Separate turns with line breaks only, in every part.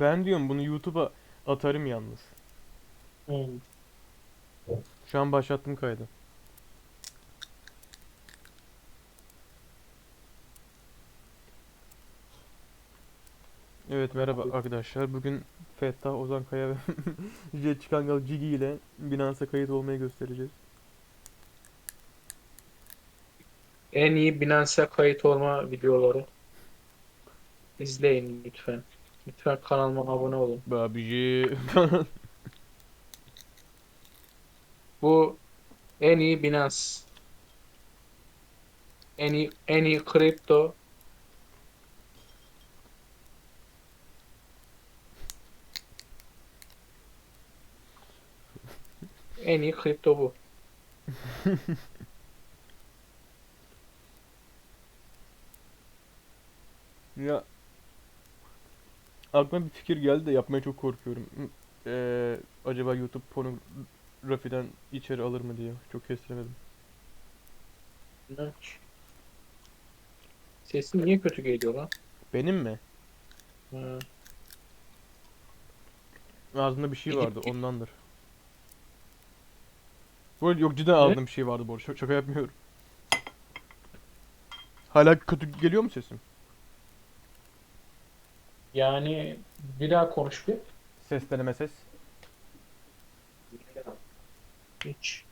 Ben diyorum bunu YouTube'a atarım yalnız.
Hmm.
Şu an başlattım kaydı. Evet merhaba arkadaşlar. Bugün Fettah Ozan Kaya ve Jet Çıkangal Cigi ile Binance'a kayıt olmayı göstereceğiz.
En iyi Binance'e kayıt olma videoları. İzleyin lütfen. Lütfen kanalıma abone olun.
Babici.
Bu en iyi Binance. En iyi, en iyi kripto. En iyi kripto bu.
ya aklıma bir fikir geldi de yapmaya çok korkuyorum. Ee, acaba YouTube pornografiden içeri alır mı diye çok kestiremedim.
Sesin niye kötü geliyor lan?
Benim mi?
Ha.
Ağzımda bir şey vardı ondandır. Bu arada yok cidden ağzımda bir şey vardı bu arada. Şaka yapmıyorum. Hala kötü geliyor mu sesim?
Yani bir daha konuş bir.
Ses deneme ses.
Hiç.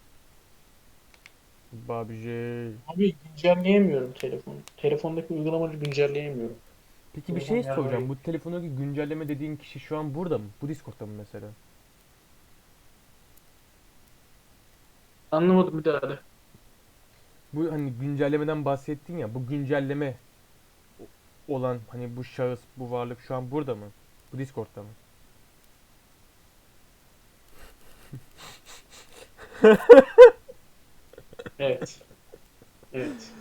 Babici.
Abi güncelleyemiyorum telefonu. Telefondaki uygulamaları güncelleyemiyorum.
Peki bir şey soracağım. Bu telefondaki güncelleme dediğin kişi şu an burada mı? Bu Discord'ta mı mesela?
Anlamadım bir daha da.
Bu hani güncellemeden bahsettin ya. Bu güncelleme olan hani bu şahıs, bu varlık şu an burada mı? Bu Discord'ta mı?
Evet. Evet.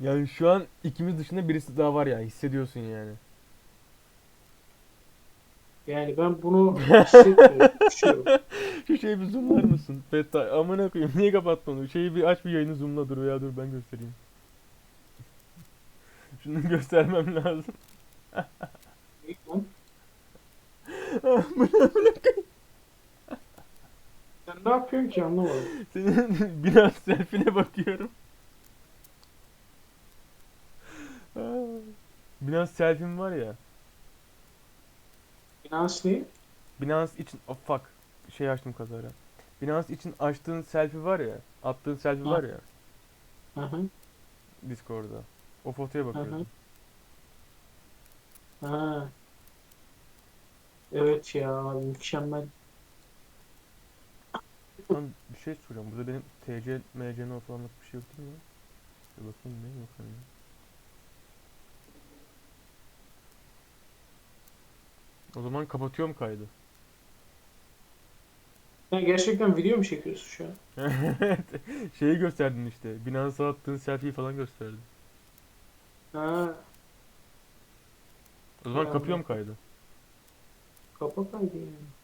Yani şu an ikimiz dışında birisi daha var ya hissediyorsun yani.
Yani ben bunu hissetmiyorum.
Şu şeyi bir zoomlar mısın? Beta amına koyayım niye kapattın onu? Şeyi bir aç bir yayını zoomla dur ya dur ben göstereyim. Şunu göstermem lazım.
Sen ne yapıyorsun ki anlamadım.
Senin biraz selfie'ne bakıyorum. Binance selfie'm var ya.
Binance ne?
Binance için oh fuck şey açtım kazara. Binance için açtığın selfie var ya, attığın selfie
Ha.
var ya
Hı hı.
Discord'da. O fotoya bakıyorum.
Ha. Evet ya mükemmel.
Lan bir şey soracağım. Burada benim TC, MC, no falanlık bir şey yok değil mi? Bir bakayım ne yok hani. O zaman kapatıyorum kaydı.
Sen gerçekten video mu çekiyorsun şu an?
Evet. Şeyi gösterdin işte. Binance'a attığın selfie'yi falan gösterdin.
Ha.
O zaman
Ya
kapıyorum
bak-
kaydı.
Kapa kaydı yani.